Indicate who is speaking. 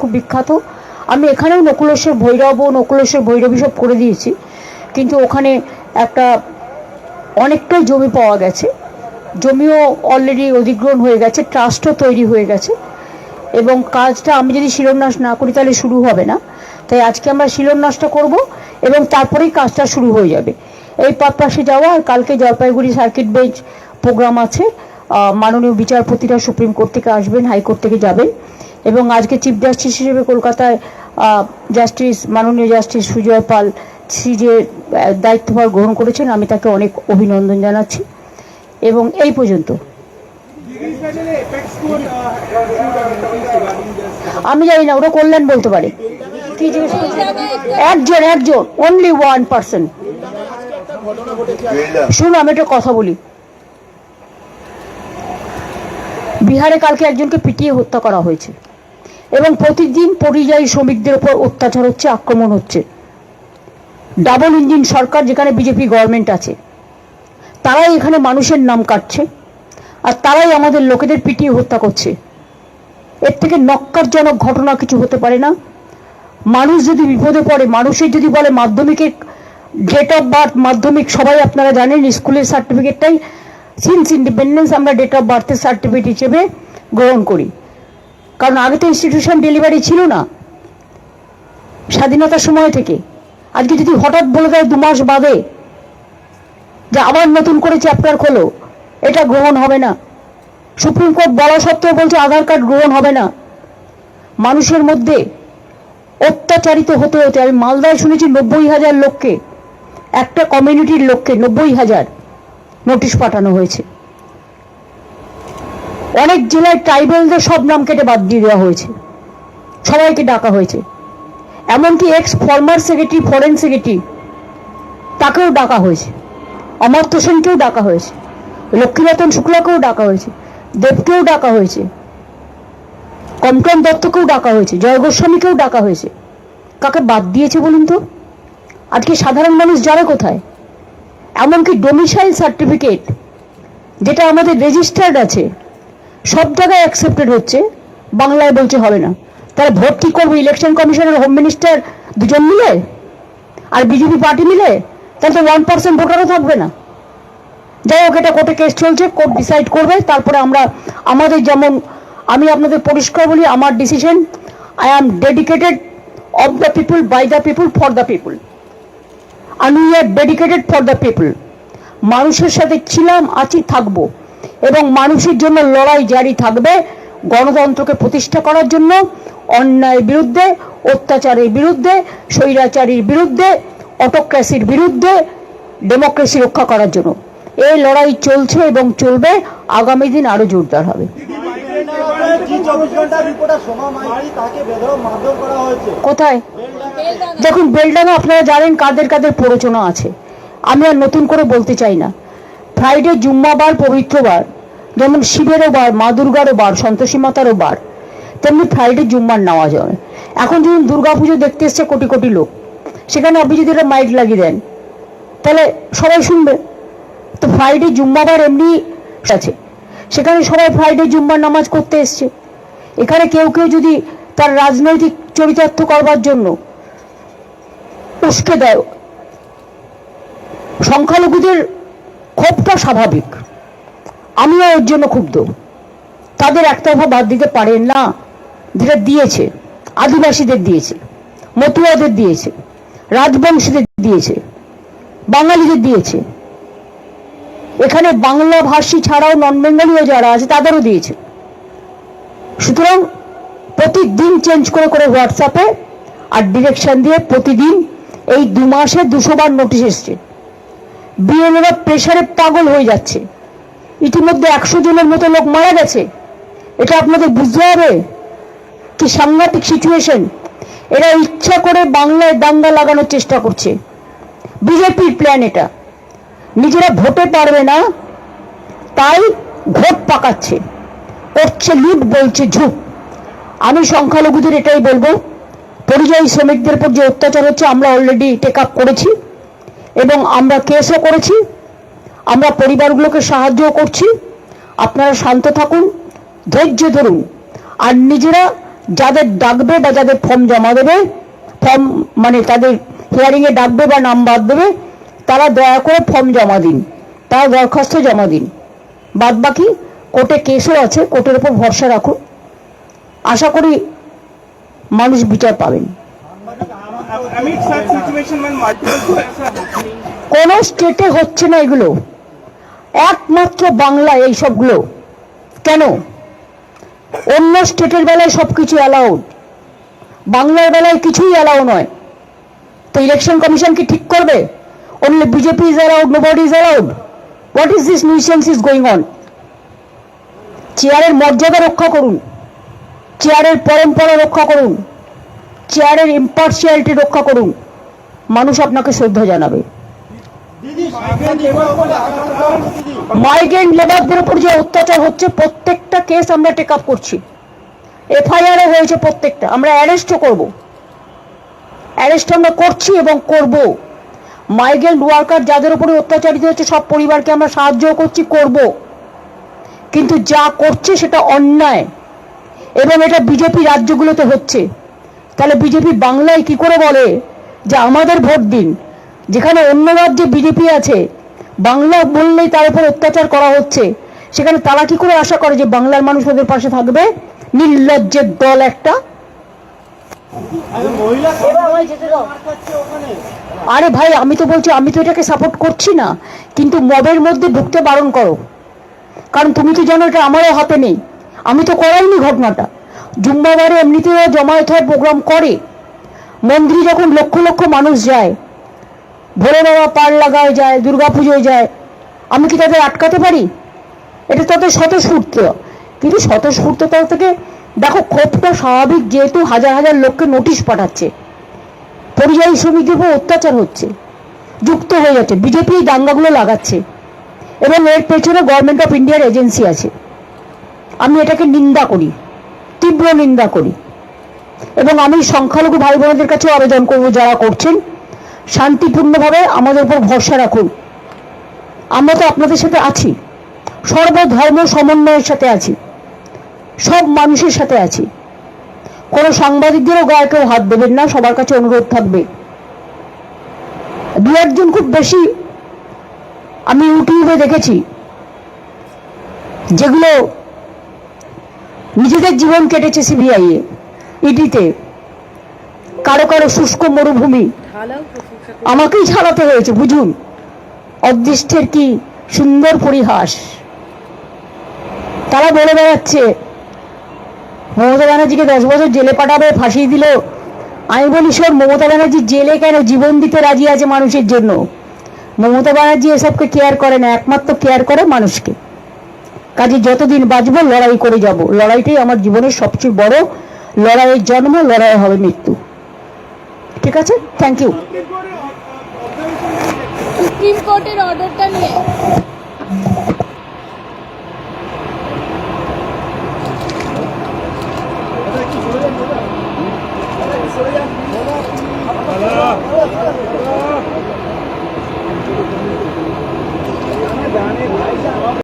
Speaker 1: খুব বিখ্যাত। আমি এখানেও নকুলেশ্বর ভৈরব ও নকুলেশ্বর ভৈরবী সব করে দিয়েছি। কিন্তু ওখানে একটা অনেকটাই জমি পাওয়া গেছে। জমিও অলরেডি অধিগ্রহণ হয়ে গেছে ট্রাস্টও তৈরি হয়ে গেছে। এবং কাজটা আমি যদি শিলান্যাস না করি তাহলে শুরু হবে না। তাই আজকে আমরা শিলান্যাসটা করব এবং তারপরেই কাজটা শুরু হয়ে যাবে। এই পাশে যাওয়া আর কালকে জলপাইগুড়ি সার্কিট বেঞ্চ প্রোগ্রাম আছে। মাননীয় বিচারপতিরা সুপ্রিম কোর্ট থেকে আসবেন, হাইকোর্ট থেকে যাবেন। এবং আজকে চিফ জাস্টিস হিসেবে কলকাতায় জাস্টিস মাননীয় জাস্টিস সুজয় পাল সি যে দায়িত্বভার গ্রহণ করেছেন। আমি তাকে অনেক অভিনন্দন জানাচ্ছি। এবং এই পর্যন্ত. আমি জানি না ওরা করলেন বলতে পারে। একজন একজন অনলি ওয়ান পার্সন শুনুন, আমি একটা কথা বলি। বিহারে কালকে একজনকে পিটিয়ে হত্যা করা হয়েছে। এবং প্রতিদিন পরিযায়ী শ্রমিকদের উপর অত্যাচার হচ্ছে, আক্রমণ হচ্ছে। ডাবল ইঞ্জিন সরকার যেখানে বিজেপি গভর্নমেন্ট আছে, তারাই এখানে মানুষের নাম কাটছে আর তারাই আমাদের লোকেদের পিটিয়ে হত্যা করছে। এর থেকে নক্কারজনক ঘটনা কিছু হতে পারে না। মানুষ যদি বিপদে পড়ে, মানুষের যদি বলে মাধ্যমিকের ডেট অফ বার্থ মাধ্যমিক সবাই আপনারা জানেন, স্কুলের সার্টিফিকেটটাই সিন্স ইন্ডিপেন্ডেন্স আমরা ডেট অফ বার্থের সার্টিফিকেট হিসেবে গ্রহণ করি। কারণ আগে তো ইনস্টিটিউশন ডেলিভারি ছিল না। স্বাধীনতার সময় থেকে। আজকে যদি হঠাৎ বলে দেয় দু মাস বাদে যে আবার নতুন করে চ্যাপ্টার খোলো, এটা গ্রহণ হবে না। সুপ্রিম কোর্ট বলা সত্ত্বেও বলছে আধার কার্ড গ্রহণ হবে না। মানুষের মধ্যে অত্যাচারিত হতে হতে, আমি মালদায় শুনেছি নব্বই হাজার লোককে, একটা কমিউনিটির লোককে নব্বই হাজার নোটিশ পাঠানো হয়েছে। অনেক জেলায় ট্রাইবেলদের সব নাম কেটে বাদ দিয়ে দেওয়া হয়েছে। সবাইকে ডাকা হয়েছে। এমনকি ex former secretary foreign secretary তাকেও ডাকা হয়েছে। অমর্ত্য সেনকেও ডাকা হয়েছে। লক্ষ্মীরতন শুক্লাকেও ডাকা হয়েছে। দেবকেও ডাকা হয়েছে। কমটম দত্তকেও ডাকা হয়েছে। জয় গোস্বামীকেও ডাকা হয়েছে। কাকে বাদ দিয়েছে বলুন তো? আজকে সাধারণ মানুষ যাবে কোথায়? এমনকি ডোমিসাইল সার্টিফিকেট যেটা আমাদের রেজিস্টার্ড আছে সব জায়গায় অ্যাকসেপ্টেড হচ্ছে, বাংলায় বলছে হবে না। তাহলে ভোট কি করব ইলেকশন কমিশনের হোম মিনিস্টার দুজন মিলে? আর বিজেপি পার্টি মিলে? তাহলে তো ওয়ান পার্সেন্ট ভোটারও থাকবে না। যাই হোক, এটা কোর্টে কেস চলছে কোর্ট ডিসাইড করবে, তারপরে আমরা, আমাদের যেমন, আমি আপনাদের পরিষ্কার বলি, আমার decision I am dedicated of the people by the people for the people আমি ডেডিকেটেড ফর দ্য পিপুল মানুষের সাথে ছিলাম, আছি, থাকব। এবং মানুষের জন্য লড়াই জারি থাকবে গণতন্ত্রকে প্রতিষ্ঠা করার জন্য, অন্যায়ের বিরুদ্ধে, অত্যাচারের বিরুদ্ধে, স্বৈরাচারীর বিরুদ্ধে অটোক্রেসির বিরুদ্ধে ডেমোক্রেসি রক্ষা করার জন্য। এই লড়াই চলছে এবং চলবে, আগামী দিন আরও জোরদার হবে। কোথায়? দেখুন, বেলডাঙা আপনারা জানেন কাদের কাদের প্ররোচনা আছে। আমি আর নতুন করে বলতে চাই না। ফ্রাইডে জুম্মাবার, পবিত্রবার। যেমন শিবেরও বার, মা দুর্গারও বার, সন্তোষী মাতারও বার, তেমনি ফ্রাইডে জুম্মার নেওয়া যাবে এখন যখন দুর্গাপুজো দেখতে এসছে কোটি কোটি লোক, সেখানে আপনি যদি একটা মাইক লাগিয়ে দেন। তাহলে সবাই শুনবে। তো ফ্রাইডে জুম্মাবার এমনি আছে। সেখানে সবাই ফ্রাইডে জুম্মার নামাজ করতে এসছে। এখানে কেউ কেউ যদি তার রাজনৈতিক চরিতার্থ করবার জন্য উস্কে দেয়, সংখ্যালঘুদের ক্ষোভটা স্বাভাবিক। আমিও ওর জন্য ক্ষুব্ধ। তাদের একতরফা বাদ দিতে পারেন না। যেটা দিয়েছে, আদিবাসীদের দিয়েছে, মতুয়াদের দিয়েছে, রাজবংশীদের দিয়েছে, বাঙালিদের দিয়েছে। এখানে বাংলা ভাষী ছাড়াও নন বেঙ্গলিও যারা আছে, তাদেরও দিয়েছে। সুতরাং প্রতিদিন চেঞ্জ করে করে হোয়াটসঅ্যাপে আর ডিরেকশন দিয়ে প্রতিদিন এই দু মাসে দুশো বার নোটিশ এসছে। বিএনএরা প্রেশারে পাগল হয়ে যাচ্ছে। ইতিমধ্যে একশো জনের মতো লোক মারা গেছে। এটা আপনাদের বুঝতে হবে কি সাংঘাতিক সিচুয়েশন এরা ইচ্ছা করে বাংলায় দাঙ্গা লাগানোর চেষ্টা করছে। বিজেপির প্ল্যান এটা। নিজেরা ভোটে পারবে না, তাই ভোট পাকাচ্ছে। করছে লুট, বলছে ঝুঁক আমি সংখ্যালঘুদের এটাই বলব, পরিযায়ী শ্রমিকদের উপর যে অত্যাচার হচ্ছে, আমরা অলরেডি টেক আপ করেছি এবং আমরা কেসও করেছি। আমরা পরিবারগুলোকে সাহায্যও করছি। আপনারা শান্ত থাকুন ধৈর্য ধরুন। আর নিজেরা যাদের ডাকবে বা যাদের ফর্ম জমা দেবে ফর্ম মানে তাদের হিয়ারিংয়ে ডাকবে বা নাম বাদ দেবে তারা দয়া করে ফর্ম জমা দিন তারা দরখাস্ত জমা দিন। বাদ বাকি কোর্টে কেসও আছে কোর্টের উপর ভরসা রাখুন। আশা করি মানুষ বিচার পাবেন। কোন স্টেটে হচ্ছে না এগুলো। একমাত্র বাংলা এই সবগুলো কেন? অন্য স্টেটের বেলায় সব কিছু অ্যালাউড বাংলার বেলায় কিছুই অ্যালাউ নয়। তো ইলেকশন কমিশন কি ঠিক করবে? Only BJP is allowed no body is allowed what is this nuisance is going on চেয়ারের মর্যাদা রক্ষা করুন। চেয়ারের পরম্পরা রক্ষা করুন। চেয়ারের ইম্পার্সিয়ালিটি রক্ষা করুন। মানুষ আপনাকে শ্রদ্ধা জানাবে। মাইগ্রেন্ট লেবারদের উপর যে অত্যাচার হচ্ছে, প্রত্যেকটা কেস আমরা টেক আপ করছি। এফআইআর হয়েছে প্রত্যেকটা। আমরা অ্যারেস্টও করব। অ্যারেস্ট আমরা করছি এবং করব। মাইগ্রেন্ট ওয়ার্কার যাদের উপরে অত্যাচারিত হচ্ছে, সব পরিবারকে আমরা সাহায্য করছি, করব। কিন্তু যা করছে সেটা অন্যায়। এবং এটা বিজেপি রাজ্যগুলোতে হচ্ছে। তাহলে বিজেপি বাংলায় কি করে বলে যে আমাদের ভোট দিন? যেখানে অন্য রাজ্যে বিজেপি আছে, বাংলা বললেই তার উপর অত্যাচার করা হচ্ছে, সেখানে তারা কি করে আশা করে যে বাংলার মানুষ ওদের পাশে থাকবে? নির্লজ্জের দল একটা।
Speaker 2: আরে
Speaker 1: ভাই, আমি তো বলছি, আমি তো এটাকে সাপোর্ট করছি না, কিন্তু মবের মধ্যে ঢুকতে বারণ করো। কারণ তুমি তো জানো এটা আমারও হাতে নেই। আমি তো করাইনি ঘটনাটা। জুম্মাবারে এমনিতেও জমায়েত হয় প্রোগ্রাম করে। মন্দিরে যখন লক্ষ লক্ষ মানুষ যায় ভোলে বাবা পার লাগায় যায়, দুর্গাপুজোয় যায়। আমি কি তাদের আটকাতে পারি? এটা তাদের স্বতঃস্ফূর্ত। কিন্তু স্বতঃস্ফূর্ততা থেকে দেখো, ক্ষোভটা স্বাভাবিক যেহেতু হাজার হাজার লোককে নোটিশ পাঠাচ্ছে। পরিযায়ী শ্রমিকদের উপর অত্যাচার হচ্ছে, যুক্ত হয়ে যাচ্ছে, বিজেপি এই দাঙ্গাগুলো লাগাচ্ছে। এবং এর পেছনে গভর্নমেন্ট অফ ইন্ডিয়ার এজেন্সি আছে। আমি এটাকে নিন্দা করি, তীব্র নিন্দা করি। এবং আমি সংখ্যালঘু ভাই বোনদের কাছেও আবেদন করব, যারা করছেন। শান্তিপূর্ণভাবে আমাদের উপর ভরসা রাখুন। আমরা তো আপনাদের সাথে আছি। সর্বধর্ম সমন্বয়ের সাথে আছি। সব মানুষের সাথে আছি। কোনো সাংবাদিকদেরও গায়ে কেউ হাত দেবেন না, সবার কাছে অনুরোধ থাকবে। দু একজন খুব বেশি আমি ইউটিউবে দেখেছি, যেগুলো নিজেদের জীবন কেটেছে সিবিআই এ ইডিতে। কারও কারও শুষ্ক মরুভূমি। আমাকেই ছাড়াতে হয়েছে, বুঝুন। অদৃষ্টের কি সুন্দর পরিহাস। তারা বলে বেড়াচ্ছে, মমতা ব্যানার্জিকে দশ বছর জেলে পাঠাবে, ফাঁসিয়ে দিল। আমি বলি, শোন, মমতা ব্যানার্জি জেলে কেন জীবন দিতে রাজি আছে মানুষের জন্য? মমতা ব্যানার্জি এসবকে কেয়ার করে না, একমাত্র কেয়ার করে মানুষকে। কাজে যতদিন বাঁচবো, লড়াই করে যাব। লড়াইটাই আমার জীবনের সবচেয়ে বড় লড়াইয়ের জন্ম, লড়াই হবে মৃত্যু। ঠিক আছে? থ্যাংক ইউ
Speaker 3: সুপ্রিম কোর্টের অর্ডারটা নিয়ে